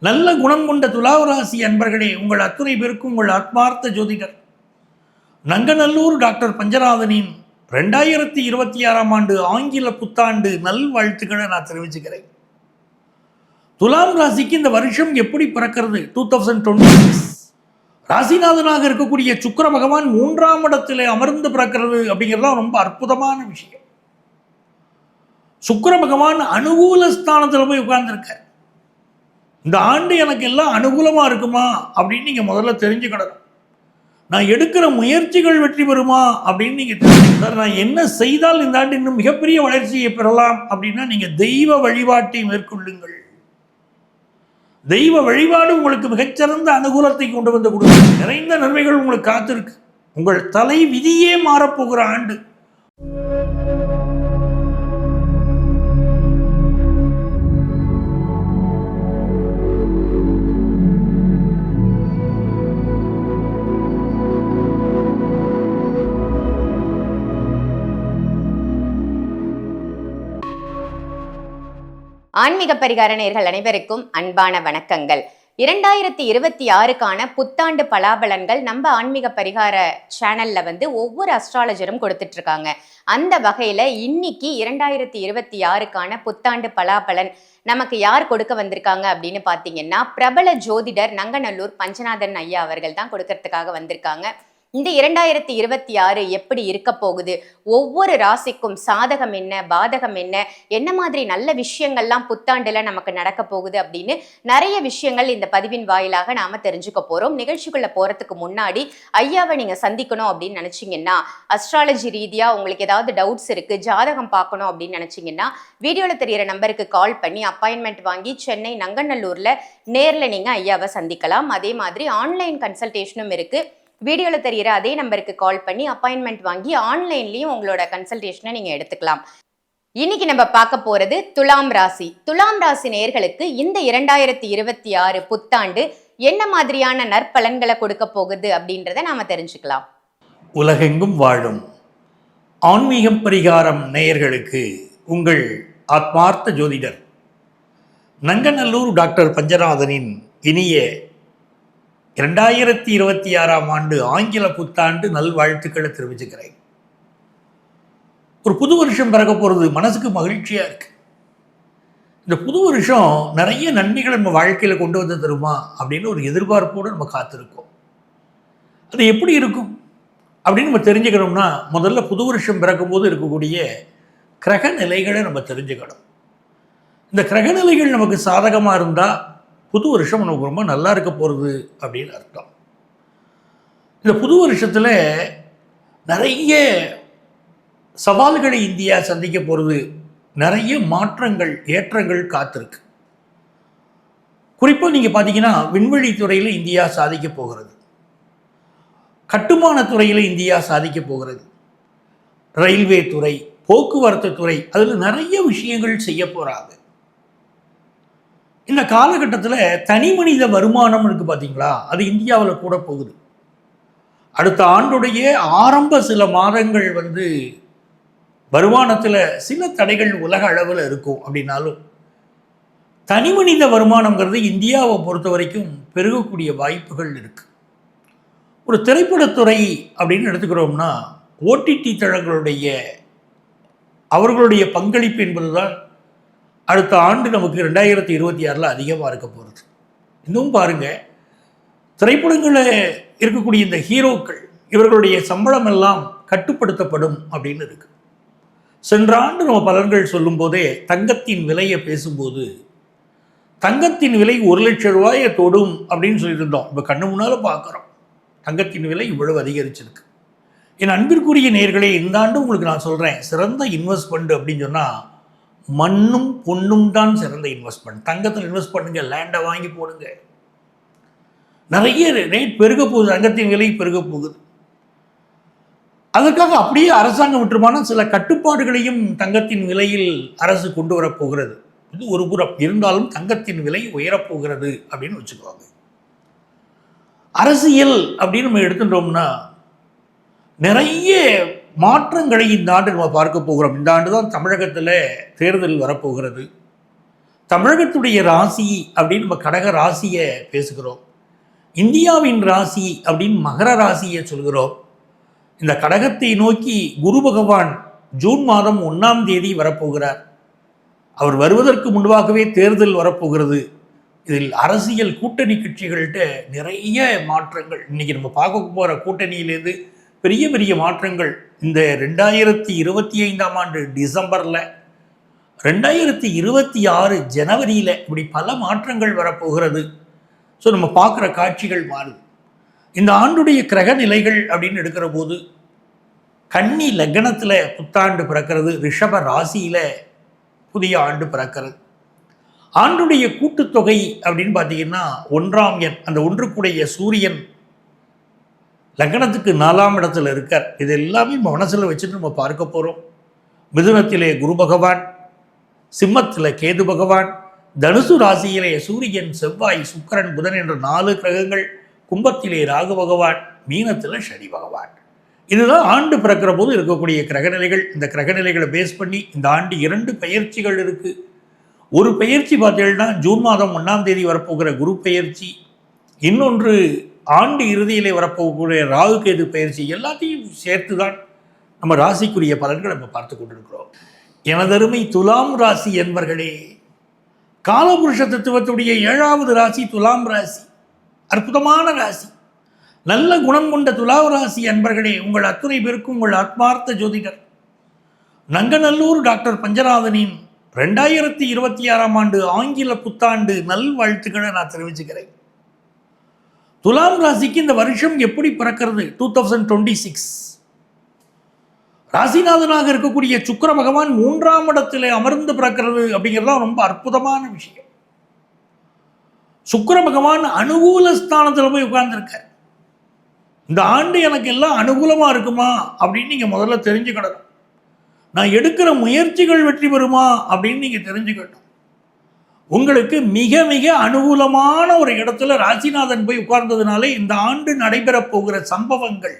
நல்ல குணம் கொண்ட துலாவராசி அன்பர்களே உங்கள் அத்துணை பேருக்கும் உங்கள் ஆத்மார்த்த ஜோதிடர். நங்கநல்லூர் டாக்டர் பஞ்சநாதனின் ரெண்டாயிரத்தி இருபத்தி ஆறாம் ஆண்டு ஆங்கில புத்தாண்டு நல்வாழ்த்துக்களை நான் தெரிவிச்சுக்கிறேன். துலாம் ராசிக்கு இந்த வருஷம் எப்படி பிறக்கிறது? டூ தௌசண்ட் டுவெண்ட்டி ராசிநாதனாக இருக்கக்கூடிய சுக்கர பகவான் மூன்றாம் இடத்தில் அமர்ந்து பிறக்கிறது அப்படிங்கிறது ரொம்ப அற்புதமான விஷயம். சுக்கர பகவான் அனுகூல ஸ்தானத்தில் போய் உட்கார்ந்துருக்கார். இந்த ஆண்டு எனக்கு எல்லாம் அனுகூலமாக இருக்குமா அப்படின்னு நீங்கள் முதல்ல தெரிஞ்சுக்கிடணும் நான் எடுக்கிற முயற்சிகள் வெற்றி பெறுமா அப்படின்னு நீங்கள் தெரிஞ்சுக்கணும். சார் நான் என்ன செய்தால் இந்த ஆண்டு இன்னும் மிகப்பெரிய வளர்ச்சியை பெறலாம் அப்படின்னா நீங்கள் தெய்வ வழிபாட்டை மேற்கொள்ளுங்கள். தெய்வ வழிபாடு உங்களுக்கு மிகச்சிறந்த அனுகூலத்தை கொண்டு வந்து கொடுக்கும். நிறைந்த நன்மைகள் உங்களுக்கு காத்திருக்கு. உங்கள் தலை விதியே மாறப்போகிற ஆண்டு. ஆன்மீக பரிகார நேர்கள் அனைவருக்கும் அன்பான வணக்கங்கள். இரண்டாயிரத்தி இருபத்தி ஆறுக்கான புத்தாண்டு பலாபலன்கள் நம்ம ஆன்மீக பரிகார சேனல்ல வந்து ஒவ்வொரு அஸ்ட்ராலஜரும் கொடுத்துட்டு இருக்காங்க அந்த வகையில இன்னைக்கு இரண்டாயிரத்தி இருபத்தி ஆறுக்கான புத்தாண்டு பலாபலன் நமக்கு யார் கொடுக்க வந்திருக்காங்க அப்படின்னு பாத்தீங்கன்னா பிரபல ஜோதிடர் நங்கநல்லூர் பஞ்சநாதன் ஐயா அவர்கள் தான் கொடுக்கறதுக்காக வந்திருக்காங்க. இந்த இரண்டாயிரத்தி இருபத்தி ஆறு எப்படி இருக்க போகுது? ஒவ்வொரு ராசிக்கும் சாதகம் என்ன பாதகம் என்ன என்ன மாதிரி நல்ல விஷயங்கள்லாம் புத்தாண்டுல நமக்கு நடக்க போகுது அப்படின்னு நிறைய விஷயங்கள் இந்த பதிவின் வாயிலாக நாம தெரிஞ்சுக்க போறோம். நிகழ்ச்சிக்குள்ள போறதுக்கு முன்னாடி ஐயாவை நீங்க சந்திக்கணும் அப்படின்னு நினைச்சீங்கன்னா அஸ்ட்ராலஜி ரீதியா உங்களுக்கு ஏதாவது டவுட்ஸ் இருக்கு ஜாதகம் பார்க்கணும் அப்படின்னு நினைச்சீங்கன்னா வீடியோல தெரியிற நம்பருக்கு கால் பண்ணி அப்பாயின்மெண்ட் வாங்கி சென்னை நங்கநல்லூர்ல நேர்ல நீங்க ஐயாவை சந்திக்கலாம். அதே மாதிரி ஆன்லைன் கன்சல்டேஷனும் இருக்கு. வீடியோவில் தெரியிற அதே நம்பருக்கு கால் பண்ணி அப்பாயின்மெண்ட் வாங்கி ஆன்லைன்லேயும் உங்களோட கன்சல்டேஷனை நீங்கள் எடுத்துக்கலாம். இன்னைக்கு நம்ம பார்க்க போறது துலாம் ராசி. துலாம் ராசி நேயர்களுக்கு இந்த இரண்டாயிரத்தி இருபத்தி ஆறு புத்தாண்டு என்ன மாதிரியான நற்பலன்களை கொடுக்க போகுது அப்படின்றத நாம தெரிஞ்சுக்கலாம். உலகெங்கும் வாழும் ஆன்மீகம் பரிகாரம் நேயர்களுக்கு உங்கள் ஆத்மார்த்த ஜோதிடர் நங்கநல்லூர் டாக்டர் பஞ்சநாதனின் இனிய இரண்டாயிரத்தி இருபத்தி ஆறாம் ஆண்டு ஆங்கில புத்தாண்டு நல்வாழ்த்துக்களை தெரிவிச்சுக்கிறேன். ஒரு புது வருஷம் பிறக்க போகிறது மனசுக்கு மகிழ்ச்சியாக இருக்கு. இந்த புது வருஷம் நிறைய நன்மைகளை நம்ம வாழ்க்கையில் கொண்டு வந்து தருமா அப்படின்னு ஒரு எதிர்பார்ப்போடு நம்ம காத்திருக்கோம். அது எப்படி இருக்கும்? அப்படின்னு நம்ம தெரிஞ்சுக்கணும்னா முதல்ல புது வருஷம் பிறக்கும்போது இருக்கக்கூடிய கிரக நிலைகளை நம்ம தெரிஞ்சுக்கணும். இந்த கிரக நிலைகள் நமக்கு சாதகமாக இருந்தால் புது வருஷம் நமக்கு ரொம்ப நல்லா இருக்க போகிறது அப்படின்னு அர்த்தம். இந்த புது வருஷத்தில் நிறைய சவால்களை இந்தியா சந்திக்க போகிறது நிறைய மாற்றங்கள் ஏற்றங்கள் காத்திருக்கு. குறிப்பாக நீங்கள் பார்த்தீங்கன்னா விண்வெளி துறையில் இந்தியா சாதிக்க போகிறது. கட்டுமான துறையில் இந்தியா சாதிக்க போகிறது. ரயில்வே துறை போக்குவரத்து துறை அதில் நிறைய விஷயங்கள் செய்ய போகிறாங்க இந்த காலகட்டத்தில் தனி மனித வருமானம் இருக்குது பார்த்தீங்களா அது இந்தியாவில் கூட போகுது. அடுத்த ஆண்டுடைய ஆரம்ப சில மாதங்கள் வந்து வருமானத்தில் சில தடைகள் உலக அளவில் இருக்கும் அப்படின்னாலும் தனி மனித வருமானங்கிறது இந்தியாவை பொறுத்த வரைக்கும் பெருகக்கூடிய வாய்ப்புகள் இருக்குது ஒரு திரைப்படத்துறை அப்படின்னு எடுத்துக்கிறோம்னா ஓடிடி தளங்களுடைய அவர்களுடைய பங்களிப்பு என்பதுதான் அடுத்த ஆண்டு நமக்கு ரெண்டாயிரத்தி இருபத்தி ஆறில் அதிகமாக இருக்க போகிறது இன்னும் பாருங்கள் திரைப்படங்களில் இருக்கக்கூடிய இந்த ஹீரோக்கள் இவர்களுடைய சம்பளம் எல்லாம் கட்டுப்படுத்தப்படும் அப்படின்னு இருக்கு. சென்ற ஆண்டு நம்ம பலன்கள் சொல்லும்போதே தங்கத்தின் விலையை பேசும்போது தங்கத்தின் விலை ஒரு லட்சம் ரூபாயை தொடும் அப்படின்னு சொல்லியிருந்தோம். இப்போ கண்ணு முன்னால் பார்க்குறோம் தங்கத்தின் விலை இவ்வளவு அதிகரிச்சிருக்கு. என் அன்பிற்குரிய நேர்களே இந்த ஆண்டு உங்களுக்கு நான் சொல்கிறேன் சிறந்த இன்வெஸ்ட்மெண்ட் அப்படின்னு சொன்னால் மண்ணும் பொண்ணும் தான் சிறந்த இன்வெஸ்ட்மெண்ட் தங்கத்தில் இன்வெஸ்ட் பண்ணுங்க லேண்டை வாங்கி போடுங்க. நிறைய ரேட் பெருக போகுது தங்கத்தின் விலை பெருக போகுது. அதற்காக அப்படியே அரசாங்கம் விட்டுருமானா சில கட்டுப்பாடுகளையும் தங்கத்தின் விலையில் அரசு கொண்டு வரப்போகிறது இது ஒரு புறம். இருந்தாலும் தங்கத்தின் விலை உயரப்போகிறது அப்படின்னு வச்சுக்குவாங்க அரசியல் அப்படின்னு நம்ம எடுத்துட்டோம்னா நிறைய மாற்றங்களை இந்த ஆண்டு நம்ம பார்க்க போகிறோம். இந்த ஆண்டு தான் தமிழகத்தில் தேர்தல் வரப்போகிறது. தமிழகத்துடைய ராசி அப்படின்னு நம்ம கடக ராசியை பேசுகிறோம். இந்தியாவின் ராசி அப்படின்னு மகர ராசியை சொல்கிறோம். இந்த கடகத்தை நோக்கி குரு பகவான் ஜூன் மாதம் ஒன்றாம் தேதி வரப்போகிறார். அவர் வருவதற்கு முன்பாகவே தேர்தல் வரப்போகிறது. இதில் அரசியல் கூட்டணி கட்சிகள்கிட்ட நிறைய மாற்றங்கள். இன்னைக்கு நம்ம பார்க்க போகிற கூட்டணியிலேருந்து பெரிய பெரிய மாற்றங்கள். இந்த ரெண்டாயிரத்தி இருபத்தி ஐந்தாம் ஆண்டு டிசம்பரில் ரெண்டாயிரத்தி இருபத்தி ஆறு ஜனவரியில் இப்படி பல மாற்றங்கள் வரப்போகிறது. ஸோ நம்ம பார்க்குற காட்சிகள் மாறுது. இந்த ஆண்டுடைய கிரக நிலைகள் அப்படின்னு எடுக்கிற போது கன்னி லக்னத்தில் புத்தாண்டு பிறக்கிறது ரிஷப ராசியில் புதிய ஆண்டு பிறக்கிறது. ஆண்டுடைய கூட்டுத்தொகை அப்படின்னு பார்த்தீங்கன்னா ஒன்றாம் எண் அந்த ஒன்றுக்குடைய சூரியன் லக்னத்துக்கு நாலாம் இடத்துல இருக்கார். இது எல்லாமே மனசில் வச்சுட்டு நம்ம பார்க்க போகிறோம் மிதுனத்திலே குரு பகவான் சிம்மத்தில் கேது பகவான் தனுசு ராசியிலே சூரியன் செவ்வாய் சுக்கரன் புதன் என்ற நாலு கிரகங்கள் கும்பத்திலே ராகு பகவான் மீனத்தில் சனி பகவான். இதுதான் ஆண்டு பிறக்கிற போது இருக்கக்கூடிய கிரகநிலைகள். இந்த கிரகநிலைகளை பேஸ் பண்ணி இந்த ஆண்டு இரண்டு பயிற்சிகள் இருக்குது ஒரு பயிற்சி பார்த்தீங்கன்னா ஜூன் மாதம் ஒன்றாம் தேதி வரப்போகிற குரு பயிற்சி. இன்னொன்று ஆண்டு இறுதியிலே வரப்போகக்கூடிய ராகு கேது பயிற்சி எல்லாத்தையும் சேர்த்து தான் நம்ம ராசிக்குரிய பலன்களை நம்ம பார்த்து கொண்டிருக்கிறோம். எனதருமை துலாம் ராசி என்பர்களே காலபுருஷ தத்துவத்துடைய ஏழாவது ராசி துலாம் ராசி. அற்புதமான ராசி. நல்ல குணம் கொண்ட துலாம் ராசி என்பர்களே உங்கள் அத்துணை பேருக்கும் உங்கள் ஆத்மார்த்த ஜோதிடர். நங்கநல்லூர் டாக்டர் பஞ்சநாதனின் ரெண்டாயிரத்தி இருபத்தி ஆறாம் ஆண்டு ஆங்கில புத்தாண்டு நல்வாழ்த்துக்களை நான் தெரிவிச்சுக்கிறேன். துலாம் ராசிக்கு இந்த வருஷம் எப்படி பிறக்கிறது? டூ தௌசண்ட் டுவெண்ட்டி சிக்ஸ் ராசிநாதனாக இருக்கக்கூடிய சுக்கர பகவான் மூன்றாம் இடத்திலே அமர்ந்து பிறக்கிறது அப்படிங்கிறதுலாம் ரொம்ப அற்புதமான விஷயம். சுக்கர பகவான் அனுகூல ஸ்தானத்தில் போய் உட்கார்ந்துருக்கார். இந்த ஆண்டு எனக்கு எல்லாம் அனுகூலமாக இருக்குமா அப்படின்னு நீங்கள் முதல்ல தெரிஞ்சுக்கிடணும் நான் எடுக்கிற முயற்சிகள் வெற்றி பெறுமா அப்படின்னு நீங்கள் தெரிஞ்சுக்கணும். உங்களுக்கு மிக மிக அனுகூலமான ஒரு இடத்துல ராசிநாதன் போய் உட்கார்ந்ததுனாலே இந்த ஆண்டு நடைபெறப் போகிற சம்பவங்கள்.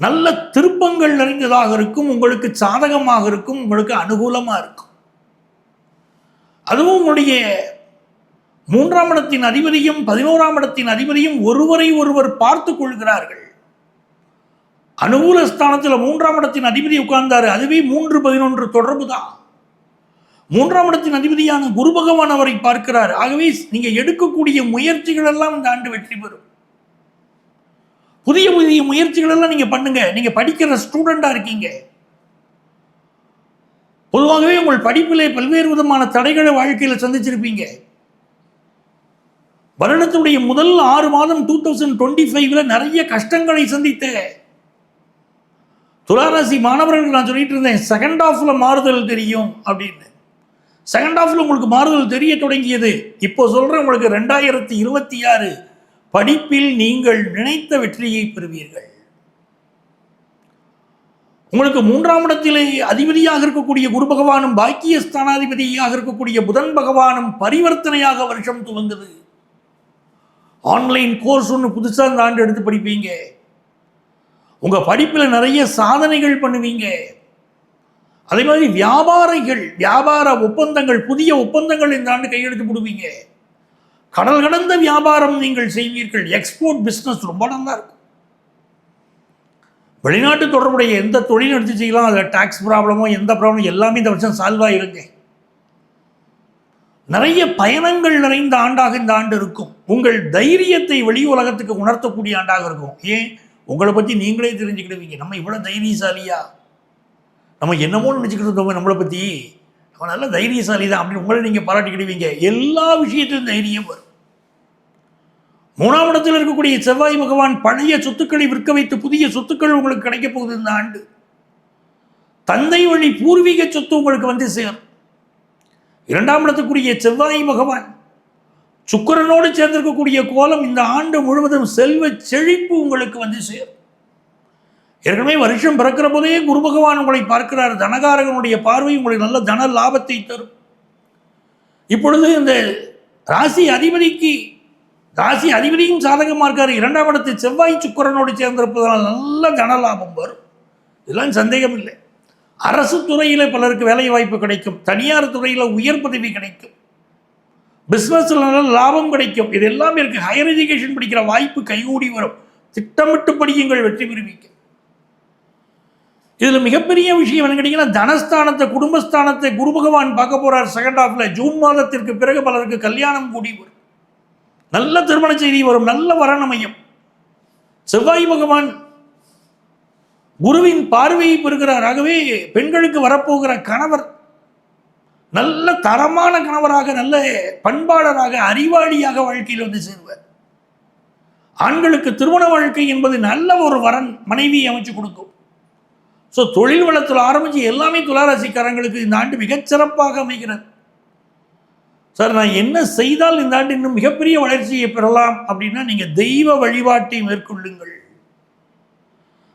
நல்ல திருப்பங்கள் நிறைந்ததாக இருக்கும் உங்களுக்கு சாதகமாக இருக்கும் உங்களுக்கு அனுகூலமா இருக்கும். அதுவும் உங்களுடைய மூன்றாம் இடத்தின் அதிபதியும் பதினோராம் இடத்தின் அதிபதியும் ஒருவரை ஒருவர் பார்த்து கொள்கிறார்கள். அனுகூல ஸ்தானத்தில் மூன்றாம் இடத்தின் அதிபதி உட்கார்ந்தாரு அதுவே மூன்று பதினொன்று தொடர்பு தான் மூன்றாம் இடத்தின் அதிபதியான குரு பகவான் அவரை பார்க்கிறார். ஆகவே நீங்க எடுக்கக்கூடிய முயற்சிகள் எல்லாம் இந்த ஆண்டு வெற்றி பெறும். புதிய புதிய முயற்சிகள் எல்லாம் நீங்க பண்ணுங்க. நீங்க படிக்கிற ஸ்டூடெண்டா இருக்கீங்க. பொதுவாகவே உங்கள் படிப்பிலே பல்வேறு விதமான தடைகளை வாழ்க்கையில் சந்திச்சிருப்பீங்க. வருடத்துடைய முதல் ஆறு மாதம் டூ தௌசண்ட் டுவெண்ட்டி ஃபைவ்ல நிறைய கஷ்டங்களை சந்தித்த துளாராசி மாணவர்கள் நான் சொல்லிட்டு இருந்தேன் செகண்ட் ஹாஃப்ல மாறுதல் தெரியும் அப்படின்னு. செகண்ட் ஹாஃபில் உங்களுக்கு மாறுதல் தெரிய தொடங்கியது. இப்போ சொல்கிறேன் உங்களுக்கு ரெண்டாயிரத்தி இருபத்தி ஆறு படிப்பில் நீங்கள் நினைத்த வெற்றியை பெறுவீர்கள். உங்களுக்கு மூன்றாம் இடத்திலே அதிபதியாக இருக்கக்கூடிய குரு பகவானும் பாக்கிய ஸ்தானாதிபதியாக இருக்கக்கூடிய புதன் பகவானும் பரிவர்த்தனையாக வருஷம் துவங்குது. ஆன்லைன் கோர்ஸ் ஒன்று புதுசாக இந்த ஆண்டு எடுத்து படிப்பீங்க. உங்கள் படிப்பில் நிறைய சாதனைகள் பண்ணுவீங்க. அதே மாதிரி வியாபாரிகள் வியாபார ஒப்பந்தங்கள் புதிய ஒப்பந்தங்கள் இந்த ஆண்டு கையெழுத்து போடுவீங்க. கடல் கடந்த வியாபாரம் நீங்கள் செய்வீர்கள். எக்ஸ்போர்ட் பிஸ்னஸ் ரொம்ப நல்லா இருக்கும். வெளிநாட்டு தொடர்புடைய எந்த தொழில் எடுத்து செய்யலாம் அதில் டேக்ஸ் ப்ராப்ளமோ எந்த ப்ராப்ளமோ எல்லாமே இந்த வருஷம் சால்வ் ஆகிருங்க நிறைய பயணங்கள் நிறைந்த ஆண்டாக இந்த ஆண்டு இருக்கும். உங்கள் தைரியத்தை வெளி உலகத்துக்கு உணர்த்தக்கூடிய ஆண்டாக இருக்கும். ஏன்? உங்களை பற்றி நீங்களே தெரிஞ்சுக்கிடுவீங்க. நம்ம இவ்வளோ தைரியசாலியா? நம்ம என்னமோ நினச்சிக்கிட்டு இருந்தோம் நம்மளை பற்றி நம்ம நல்ல தைரியசாலி தான் அப்படின்னு உங்களை நீங்கள் பாராட்டிக்கிடுவீங்க. எல்லா விஷயத்திலும் தைரியம் வரும். மூணாம் இடத்தில் இருக்கக்கூடிய செவ்வாய் பகவான் பழைய சொத்துக்களை விற்க வைத்து புதிய சொத்துக்கள் உங்களுக்கு கிடைக்கப் போகுது இந்த ஆண்டு. தந்தை வழி பூர்வீக சொத்து உங்களுக்கு வந்து சேரும். இரண்டாம் இடத்துக்குரிய செவ்வாய் பகவான் சுக்கிரனோடு சேர்ந்திருக்கக்கூடிய கோலம் இந்த ஆண்டு முழுவதும் செல்வ செழிப்பு உங்களுக்கு வந்து சேரும். ஏற்கனவே வருஷம் பிறக்கிற போதே குரு பகவான் உங்களை பார்க்கிறார். தனகாரகனுடைய பார்வை உங்களுக்கு நல்ல தன லாபத்தை தரும். இப்பொழுது இந்த ராசி அதிபதிக்கு ராசி அதிபதியும் சாதகமாக இருக்கார். இரண்டாம் இடத்து செவ்வாய் சுக்கரனோடு சேர்ந்திருப்பதனால் நல்ல தன லாபம் வரும். இதெல்லாம் சந்தேகம் இல்லை அரசு துறையில் பலருக்கு வேலை வாய்ப்பு கிடைக்கும். தனியார் துறையில் உயர் பதவி கிடைக்கும். பிஸ்னஸில் நல்ல லாபம் கிடைக்கும். இது எல்லாமே இருக்குது ஹையர் எஜுகேஷன் படிக்கிற வாய்ப்பு கைகூடி வரும். திட்டமிட்டு படியுங்கள் வெற்றி பெறுவீங்க இதில் மிகப்பெரிய விஷயம் என்ன கேட்டிங்கன்னா தனஸ்தானத்தை குடும்பஸ்தானத்தை குரு பகவான் பார்க்க போகிறார் செகண்ட் ஹாஃப்ல ஜூன் மாதத்திற்கு பிறகு பலருக்கு கல்யாணம் கூடி வரும். நல்ல திருமண செய்தி வரும் நல்ல வரணமயம் செவ்வாய் பகவான் குருவின் பார்வையை பெறுகிறார். ஆகவே பெண்களுக்கு வரப்போகிற கணவர் நல்ல தரமான கணவராக நல்ல பண்பாளராக அறிவாளியாக வாழ்க்கையில் வந்து சேருவார். ஆண்களுக்கு திருமண வாழ்க்கை என்பது நல்ல ஒரு வரன் மனைவியை அமைச்சு கொடுக்கும். ஸோ தொழில் வளத்தில் ஆரம்பித்து எல்லாமே துளாராசிக்காரங்களுக்கு இந்த ஆண்டு மிகச்சிறப்பாக அமைகிறது. சார் நான் என்ன செய்தால் இந்த ஆண்டு இன்னும் மிகப்பெரிய வளர்ச்சியை பெறலாம் அப்படின்னா நீங்கள் தெய்வ வழிபாட்டை மேற்கொள்ளுங்கள்.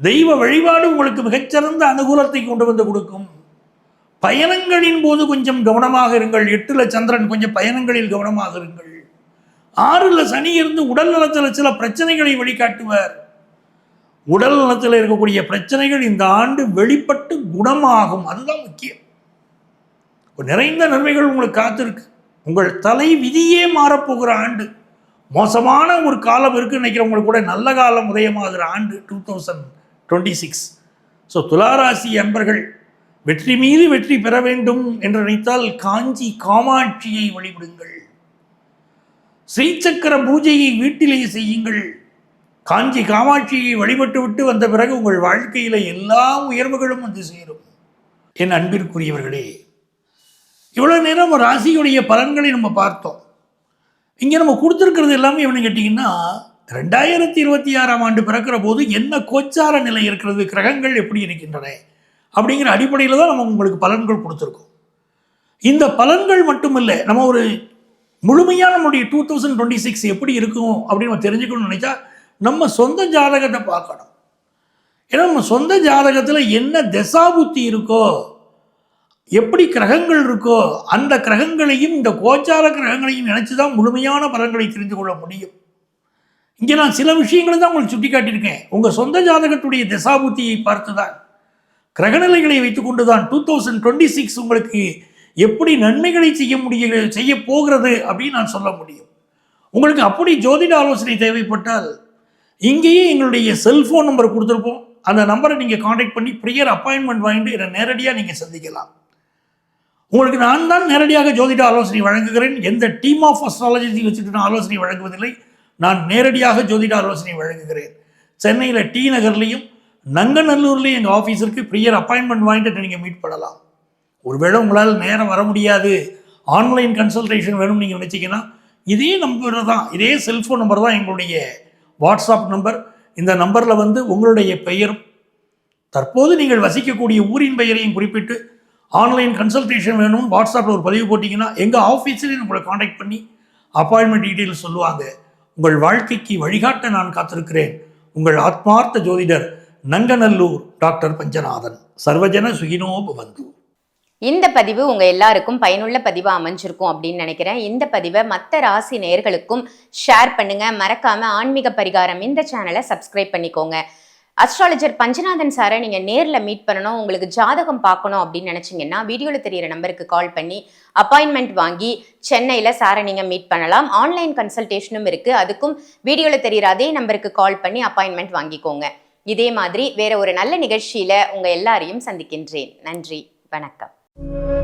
தெய்வ வழிபாடு உங்களுக்கு மிகச்சிறந்த அனுகூலத்தை கொண்டு வந்து கொடுக்கும். பயணங்களின் போது கொஞ்சம் கவனமாக இருங்கள். எட்டுல சந்திரன் கொஞ்சம் பயணங்களில் கவனமாக இருங்கள். ஆறுல சனி இருந்து உடல் நலத்தில் சில பிரச்சனைகளை வழிகாட்டுவார். உடல் நலத்தில் இருக்கக்கூடிய பிரச்சனைகள் இந்த ஆண்டு வெளிப்பட்டு குணமாகும். அதுதான் முக்கியம். நிறைந்த நன்மைகள் உங்களுக்கு காத்திருக்கு. உங்கள் தலை விதியே மாறப்போகிற ஆண்டு. மோசமான ஒரு காலம் இருக்குன்னு நினைக்கிறவங்களுக்கு கூட நல்ல காலம் உதயமாகிற ஆண்டு two thousand twenty six so துளாராசி அன்பர்கள் வெற்றி மீது வெற்றி பெற வேண்டும் என்று நினைத்தால் காஞ்சி காமாட்சியை வழிபடுங்கள். ஸ்ரீசக்கர பூஜையை வீட்டிலேயே செய்யுங்கள். காஞ்சி காமாட்சியை வழிபட்டு விட்டு வந்த பிறகு உங்கள் வாழ்க்கையில் எல்லா உயர்வுகளும் வந்து சேரும். என் அன்பிற்குரியவர்களே இவ்வளோ நேரம் ராசியுடைய பலன்களை நம்ம பார்த்தோம். இங்கே நம்ம கொடுத்துருக்கிறது எல்லாமே என்ன கேட்டிங்கன்னா ரெண்டாயிரத்தி இருபத்தி ஆறாம் ஆண்டு பிறக்கிற போது என்ன கோச்சார நிலை இருக்கிறது கிரகங்கள் எப்படி இருக்கின்றன அப்படிங்கிற அடிப்படையில் தான் நம்ம உங்களுக்கு பலன்கள் கொடுத்துருக்கோம். இந்த பலன்கள் மட்டுமில்லை நம்ம ஒரு முழுமையாக நம்மளுடைய டூ தௌசண்ட் டுவெண்ட்டி சிக்ஸ் எப்படி இருக்கும் அப்படின்னு நம்ம தெரிஞ்சுக்கணும்னு நினச்சா நம்ம சொந்த ஜாதகத்தை பார்க்கணும். ஏன்னா நம்ம சொந்த ஜாதகத்தில் என்ன தசாபுத்தி இருக்கோ எப்படி கிரகங்கள் இருக்கோ அந்த கிரகங்களையும் இந்த கோச்சார கிரகங்களையும் நினச்சி தான் முழுமையான பலன்களை தெரிந்து கொள்ள முடியும். இங்கே நான் சில விஷயங்களை தான் உங்களுக்கு சுட்டி காட்டியிருக்கேன் உங்கள் சொந்த ஜாதகத்துடைய தசாபுத்தியை பார்த்து தான் கிரகநிலைகளை வைத்துக்கொண்டு தான் டூ தௌசண்ட் டுவெண்ட்டி சிக்ஸ் உங்களுக்கு எப்படி நன்மைகளை செய்ய முடிய செய்ய போகிறது அப்படின்னு நான் சொல்ல முடியும். உங்களுக்கு அப்படி ஜோதிட ஆலோசனை தேவைப்பட்டால் இங்கேயே எங்களுடைய செல்ஃபோன் நம்பர் கொடுத்துருப்போம். அந்த நம்பரை நீங்கள் காண்டாக்ட் பண்ணி ப்ரியர் அப்பாயின்மெண்ட் வாங்கிட்டு என்னை நேரடியாக நீங்கள் சந்திக்கலாம். உங்களுக்கு நான் தான் நேரடியாக ஜோதிட ஆலோசனை வழங்குகிறேன். எந்த டீம் ஆஃப் அஸ்ட்ராலஜி வச்சுட்டு நான் ஆலோசனை வழங்குவதில்லை. நான் நேரடியாக ஜோதிட ஆலோசனை வழங்குகிறேன். சென்னையில் டி நகர்லேயும் நங்கநல்லூர்லேயும் எங்கள் ஆஃபீஸருக்கு ப்ரியர் அப்பாயின்மெண்ட் வாங்கிட்டு நீங்கள் மீட் பண்ணலாம். ஒருவேளை உங்களால் நேரம் வர முடியாது. ஆன்லைன் கன்சல்டேஷன் வேணும்னு நீங்கள் நினச்சிங்கன்னா இதே நம்பர் தான் இதே செல்ஃபோன் நம்பர் தான் எங்களுடைய வாட்ஸ்அப் நம்பர். இந்த நம்பரில் வந்து உங்களுடைய பெயரும் தற்போது நீங்கள் வசிக்கக்கூடிய ஊரின் பெயரையும் குறிப்பிட்டு ஆன்லைன் கன்சல்டேஷன் வேணும். வாட்ஸ்அப்பில் ஒரு பதிவு போட்டிங்கன்னா எங்கள் ஆஃபீஸில் உங்களை காண்டாக்ட் பண்ணி அப்பாயின்மெண்ட் டீட்டெயில்ஸ் சொல்லுவாங்க. உங்கள் வாழ்க்கைக்கு வழிகாட்ட நான் காத்திருக்கிறேன். உங்கள் ஆத்மார்த்த ஜோதிடர் நங்கநல்லூர் டாக்டர் பஞ்சநாதன். சர்வஜன சுகினோ பவந்து இந்த பதிவு உங்க எல்லாருக்கும் பயனுள்ள பதிவா அமைஞ்சிருக்கும் அப்படின்னு நினைக்கிறேன். இந்த பதிவை மற்ற ராசி நேர்களுக்கும் ஷேர் பண்ணுங்க. மறக்காம ஆன்மீக பரிகாரம் இந்த சேனலை சப்ஸ்கிரைப் பண்ணிக்கோங்க. அஸ்ட்ராலஜர் பஞ்சநாதன் சாரை நீங்க நேர்ல மீட் பண்ணணும். உங்களுக்கு ஜாதகம் பார்க்கணும் அப்படின்னு நினைச்சீங்கன்னா வீடியோல தெரியிற நம்பருக்கு கால் பண்ணி அப்பாயின்மெண்ட் வாங்கி சென்னையில சாரை நீங்க மீட் பண்ணலாம். ஆன்லைன் கன்சல்டேஷனும் இருக்கு. அதுக்கும் வீடியோல தெரியிற அதே நம்பருக்கு கால் பண்ணி அப்பாயின்மெண்ட் வாங்கிக்கோங்க. இதே மாதிரி வேற ஒரு நல்ல நிகழ்ச்சியில உங்க எல்லாரையும் சந்திக்கின்றேன். நன்றி. வணக்கம். you